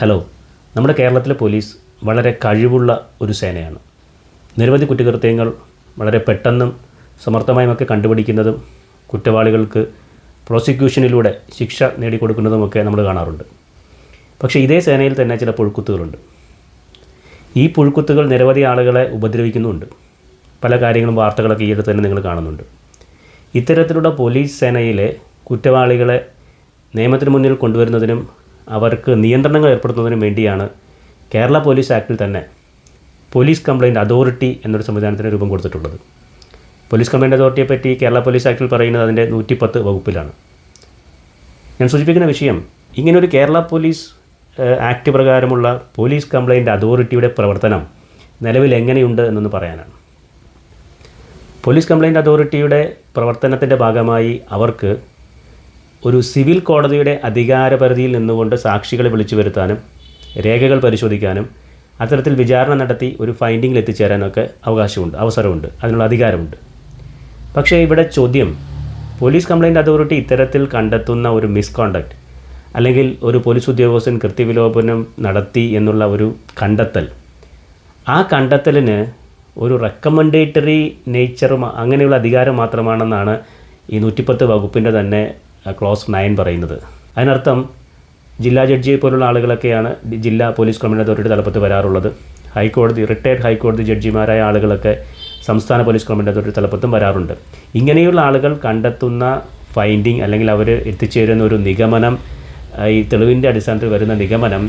Hello നമ്മുടെ കേരളത്തിലെ police വളരെ കഴിവുള്ള ഒരു സേനയാണ്. നിരവധി കുറ്റകൃത്യങ്ങൾ വളരെ പെട്ടെന്നും സമർത്ഥമായുമൊക്കെ കണ്ടുപിടിക്കുന്നതും കുറ്റവാളികൾക്ക് പ്രോസിക്യൂഷനിലൂടെ ശിക്ഷ നേടിക്കൊടുക്കുന്നതുമൊക്കെ നമ്മൾ കാണാറുണ്ട്. പക്ഷേ ഇതേ സേനയിൽ തന്നെ ചില പുഴുക്കുത്തുകളുണ്ട്. ഈ പുഴുക്കുത്തുകൾ നിരവധി ആളുകളെ ഉപദ്രവിക്കുന്നുമുണ്ട് പല കാര്യങ്ങളും വാർത്തകളൊക്കെ ഈ അടുത്ത് തന്നെ നിങ്ങൾ കാണുന്നുണ്ട്. ഇത്തരത്തിലുള്ള പോലീസ് സേനയിലെ കുറ്റവാളികളെ നിയമത്തിന് മുന്നിൽ കൊണ്ടുവരുന്നതിനും അവർക്ക് നിയന്ത്രണങ്ങൾ ഏർപ്പെടുത്തുന്നതിനും വേണ്ടിയാണ് കേരള പോലീസ് ആക്ടിൽ തന്നെ പോലീസ് കംപ്ലയിന്റ് അതോറിറ്റി എന്നൊരു സംവിധാനത്തിന് രൂപം കൊടുത്തിട്ടുള്ളത്. പോലീസ് കംപ്ലയിന്റ് അതോറിറ്റിയെ പറ്റി കേരള പോലീസ് ആക്ടിൽ പറയുന്നത് അതിന്റെ നൂറ്റിപ്പത്ത് വകുപ്പിലാണ്. ഞാൻ സൂചിപ്പിക്കുന്ന വിഷയം ഇങ്ങനൊരു കേരള പോലീസ് ആക്ട് പ്രകാരമുള്ള പോലീസ് കംപ്ലയിന്റ് അതോറിറ്റിയുടെ പ്രവർത്തനം നിലവിൽ എങ്ങനെയുണ്ട് എന്നൊന്ന് പറയാനാണ്. പോലീസ് കംപ്ലയിന്റ് അതോറിറ്റിയുടെ പ്രവർത്തനത്തിന്റെ ഭാഗമായി അവർക്ക് ഒരു സിവിൽ കോടതിയുടെ അധികാരപരിധിയിൽ നിന്നുകൊണ്ട് സാക്ഷികളെ വിളിച്ചു വരുത്താനും രേഖകൾ പരിശോധിക്കാനും അത്തരത്തിൽ വിചാരണ നടത്തി ഒരു ഫൈൻഡിങ്ങിൽ എത്തിച്ചേരാനൊക്കെ അവകാശമുണ്ട് അവസരമുണ്ട് അതിനുള്ള അധികാരമുണ്ട്. പക്ഷേ ഇവിടെ ചോദ്യം പോലീസ് കംപ്ലയിന്റ് അതോറിറ്റി ഇത്തരത്തിൽ കണ്ടെത്തുന്ന ഒരു മിസ്കോണ്ടക്റ്റ് അല്ലെങ്കിൽ ഒരു പോലീസ് ഉദ്യോഗസ്ഥൻ കൃത്യവിലോപനം നടത്തി എന്നുള്ള ഒരു കണ്ടെത്തൽ ആ കണ്ടെത്തലിന് ഒരു റെക്കമെൻഡേറ്ററി നേച്ചർ അങ്ങനെയുള്ള അധികാരം മാത്രമാണെന്നാണ് ഈ നൂറ്റിപ്പത്ത് വകുപ്പിന്റെ തന്നെ ക്ലോസ് നയൻ പറയുന്നത്. അതിനർത്ഥം ജില്ലാ ജഡ്ജിയെ പോലുള്ള ആളുകളൊക്കെയാണ് ജില്ലാ പോലീസ് കമ്മീഷൻ അതോറിറ്റി തലപ്പത്ത് വരാറുള്ളത്. ഹൈക്കോടതി റിട്ടയർഡ് ഹൈക്കോടതി ജഡ്ജിമാരായ ആളുകളൊക്കെ സംസ്ഥാന പോലീസ് കമ്മീഷൻ അതോറിറ്റി തലപ്പത്തും വരാറുണ്ട്. ഇങ്ങനെയുള്ള ആളുകൾ കണ്ടെത്തുന്ന ഫൈൻഡിങ് അല്ലെങ്കിൽ അവർ എത്തിച്ചേരുന്ന ഒരു നിഗമനം ഈ തെളിവിന്റെ അടിസ്ഥാനത്തിൽ വരുന്ന നിഗമനം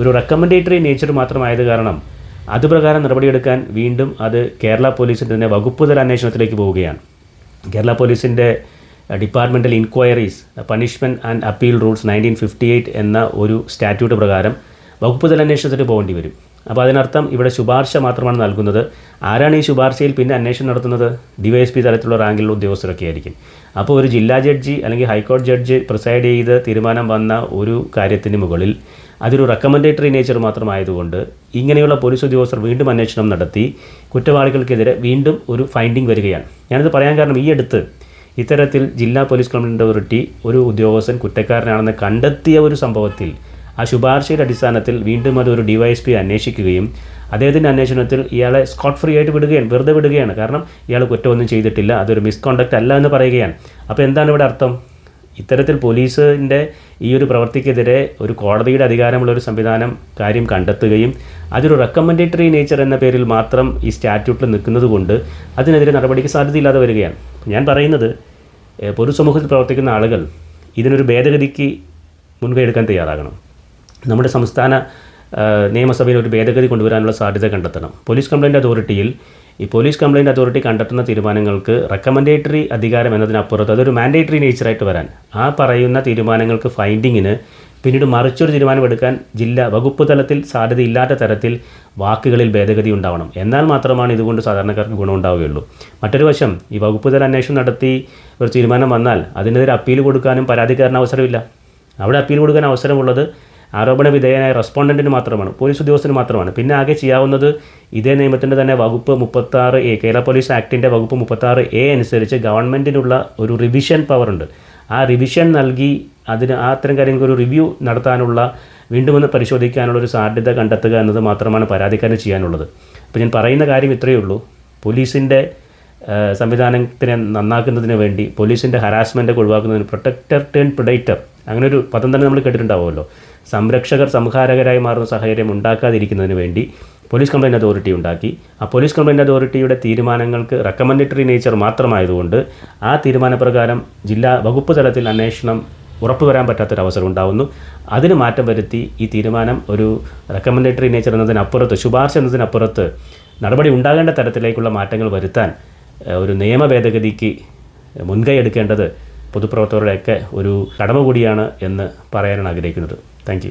ഒരു റെക്കമെൻഡേറ്ററി നേച്ചർ മാത്രമായത് കാരണം അതുപ്രകാരം നടപടിയെടുക്കാൻ വീണ്ടും അത് കേരള പോലീസിന്റെ തന്നെ വകുപ്പ് തല അന്വേഷണത്തിലേക്ക് പോവുകയാണ്. കേരള പോലീസിന്റെ departmental inquiries punishment and appeal rules nineteen fifty eight എന്ന ഒരു സ്റ്റാറ്റ്യൂട്ട് പ്രകാരം വകുപ്പ് തല അന്വേഷണത്തിന് പോകേണ്ടി വരും. അപ്പോൾ അതിനർത്ഥം ഇവിടെ ശുപാർശ മാത്രമാണ് നൽകുന്നത്. ആരാണ് ഈ ശുപാർശയിൽ പിന്നെ അന്വേഷണം നടത്തുന്നത്? ഡിവൈഎസ്പി തലത്തിലുള്ള റാങ്കിലുള്ള ഉദ്യോഗസ്ഥരൊക്കെ ആയിരിക്കും. അപ്പോൾ ഒരു ജില്ലാ ജഡ്ജി അല്ലെങ്കിൽ ഹൈക്കോടതി ജഡ്ജ് പ്രിസൈഡ് ചെയ്ത് തീരുമാനം വന്ന ഒരു കാര്യത്തിന് മുകളിൽ അതൊരു റെക്കമെൻഡേറ്ററി നേച്ചർ മാത്രമായതുകൊണ്ട് ഇങ്ങനെയുള്ള പോലീസ് ഉദ്യോഗസ്ഥർ വീണ്ടും അന്വേഷണം നടത്തി കുറ്റവാളികൾക്കെതിരെ വീണ്ടും ഒരു ഫൈൻഡിങ് വരികയാണ്. ഞാനിത് പറയാൻ കാരണം ഈ അടുത്ത് ഇത്തരത്തിൽ ജില്ലാ പോലീസ് കമ്മീഷന്റെ അതോറിറ്റി ഒരു ഉദ്യോഗസ്ഥൻ കുറ്റക്കാരനാണെന്ന് കണ്ടെത്തിയ ഒരു സംഭവത്തിൽ ആ ശുപാർശയുടെ അടിസ്ഥാനത്തിൽ വീണ്ടും അത് ഒരു ഡിവൈഎസ്പി അന്വേഷിക്കുകയും അദ്ദേഹത്തിന്റെ അന്വേഷണത്തിൽ ഇയാളെ സ്കോട്ട് ഫ്രീ ആയിട്ട് വിടുകയാണ് വെറുതെ വിടുകയാണ്. കാരണം ഇയാൾ കുറ്റമൊന്നും ചെയ്തിട്ടില്ല അതൊരു മിസ്കോണ്ടക്റ്റ് അല്ല എന്ന് പറയുകയാണ്. അപ്പോൾ എന്താണ് ഇവിടെ അർത്ഥം? ഇത്തരത്തിൽ പോലീസിന്റെ ഈ ഒരു പ്രവൃത്തിക്കെതിരെ ഒരു കോടതിയുടെ അധികാരമുള്ള ഒരു സംവിധാനം കാര്യം കണ്ടെത്തുകയും അതൊരു റെക്കമെൻഡേറ്ററി നേച്ചർ എന്ന പേരിൽ മാത്രം ഈ സ്റ്റാറ്റ്യൂട്ടിൽ നിൽക്കുന്നത് കൊണ്ട് അതിനെതിരെ നടപടിക്ക് സാധ്യതയില്ലാതെ വരികയാണ്. ഞാൻ പറയുന്നത് പൊതുസമൂഹത്തിൽ പ്രവർത്തിക്കുന്ന ആളുകൾ ഇതിനൊരു ഭേദഗതിക്ക് മുൻകൈ എടുക്കാൻ തയ്യാറാകണം. നമ്മുടെ സംസ്ഥാന നിയമസഭയിൽ ഒരു ഭേദഗതി കൊണ്ടുവരാനുള്ള സാധ്യത കണ്ടെത്തണം. പോലീസ് കംപ്ലയിന്റ് അതോറിറ്റിയിൽ ഈ പോലീസ് കംപ്ലയിന്റ് അതോറിറ്റി കണ്ടെത്തുന്ന തീരുമാനങ്ങൾക്ക് റെക്കമെൻഡേറ്ററി അധികാരം എന്നതിനപ്പുറത്ത് അതൊരു മാൻഡേറ്ററി നേച്ചറായിട്ട് വരാൻ. ആ പറയുന്ന തീരുമാനങ്ങൾക്ക് ഫൈൻഡിങ്ങിന് പിന്നീട് മറിച്ചൊരു തീരുമാനമെടുക്കാൻ ജില്ലാ വകുപ്പ് തലത്തിൽ സാധ്യതയില്ലാത്ത തരത്തിൽ വാക്കുകളിൽ ഭേദഗതി ഉണ്ടാവണം. എന്നാൽ മാത്രമാണ് ഇതുകൊണ്ട് സാധാരണക്കാർക്ക് ഗുണമുണ്ടാവുകയുള്ളൂ മറ്റൊരു വശം ഈ വകുപ്പ് തല അന്വേഷണം നടത്തി ഒരു തീരുമാനം വന്നാൽ അതിനെതിരെ അപ്പീൽ കൊടുക്കാനും പരാതിക്കാരന് അവസരമില്ല. അവിടെ അപ്പീൽ കൊടുക്കാൻ അവസരമുള്ളത് ആരോപണ വിധേയനായ റെസ്പോണ്ടന്റിന് മാത്രമാണ് പോലീസ് ഉദ്യോഗസ്ഥന് മാത്രമാണ്. പിന്നെ ആകെ ചെയ്യാവുന്നത് ഇതേ നിയമത്തിന്റെ തന്നെ വകുപ്പ് മുപ്പത്താറ് എ കേരള പോലീസ് ആക്ടിന്റെ വകുപ്പ് മുപ്പത്താറ് എ അനുസരിച്ച് ഗവൺമെന്റിനുള്ള ഒരു റിവിഷൻ പവർ ഉണ്ട് ആ റിവിഷൻ നൽകി അതിന് ആ അത്തരം കാര്യങ്ങൾക്ക് ഒരു റിവ്യൂ നടത്താനുള്ള വീണ്ടും ഒന്ന് പരിശോധിക്കാനുള്ള ഒരു സാധ്യത കണ്ടെത്തുക എന്നത് മാത്രമാണ് പരാതിക്കാരന് ചെയ്യാനുള്ളത്. അപ്പോൾ ഞാൻ പറയുന്ന കാര്യം ഇത്രയേ ഉള്ളൂ. പോലീസിന്റെ സംവിധാനത്തിനെ നന്നാക്കുന്നതിന് വേണ്ടി പോലീസിന്റെ ഹരാസ്മെന്റ് ഒഴിവാക്കുന്നതിന് പ്രൊട്ടക്ടർ ടേൺ പ്രിഡൈറ്റർ അങ്ങനെ ഒരു പദം തന്നെ നമ്മൾ കേട്ടിട്ടുണ്ടാവുമല്ലോ. സംരക്ഷകർ സംഹാരകരായി മാറുന്ന സാഹചര്യം ഉണ്ടാക്കാതിരിക്കുന്നതിന് വേണ്ടി പോലീസ് കംപ്ലയിന്റ് അതോറിറ്റി ഉണ്ടാക്കി. ആ പോലീസ് കംപ്ലയിന്റ് അതോറിറ്റിയുടെ തീരുമാനങ്ങൾക്ക് റെക്കമെൻഡേറ്ററി നേച്ചർ മാത്രമായതുകൊണ്ട് ആ തീരുമാനപ്രകാരം ജില്ലാ വകുപ്പ് തലത്തിൽ അന്വേഷണം ഉറപ്പുവരാൻ പറ്റാത്തൊരവസരം ഉണ്ടാവുന്നു. അതിന് മാറ്റം വരുത്തി ഈ തീരുമാനം ഒരു റെക്കമെൻഡേറ്ററി നേച്ചർ എന്നതിനപ്പുറത്ത് ശുപാർശ എന്നതിനപ്പുറത്ത് നടപടി ഉണ്ടാകേണ്ട തരത്തിലേക്കുള്ള മാറ്റങ്ങൾ വരുത്താൻ ഒരു നിയമ ഭേദഗതിക്ക് മുൻകൈ എടുക്കേണ്ടത് പൊതുപ്രവർത്തകരുടെയൊക്കെ ഒരു കടമ കൂടിയാണ് എന്ന് പറയാനാണ് ആഗ്രഹിക്കുന്നത്. താങ്ക്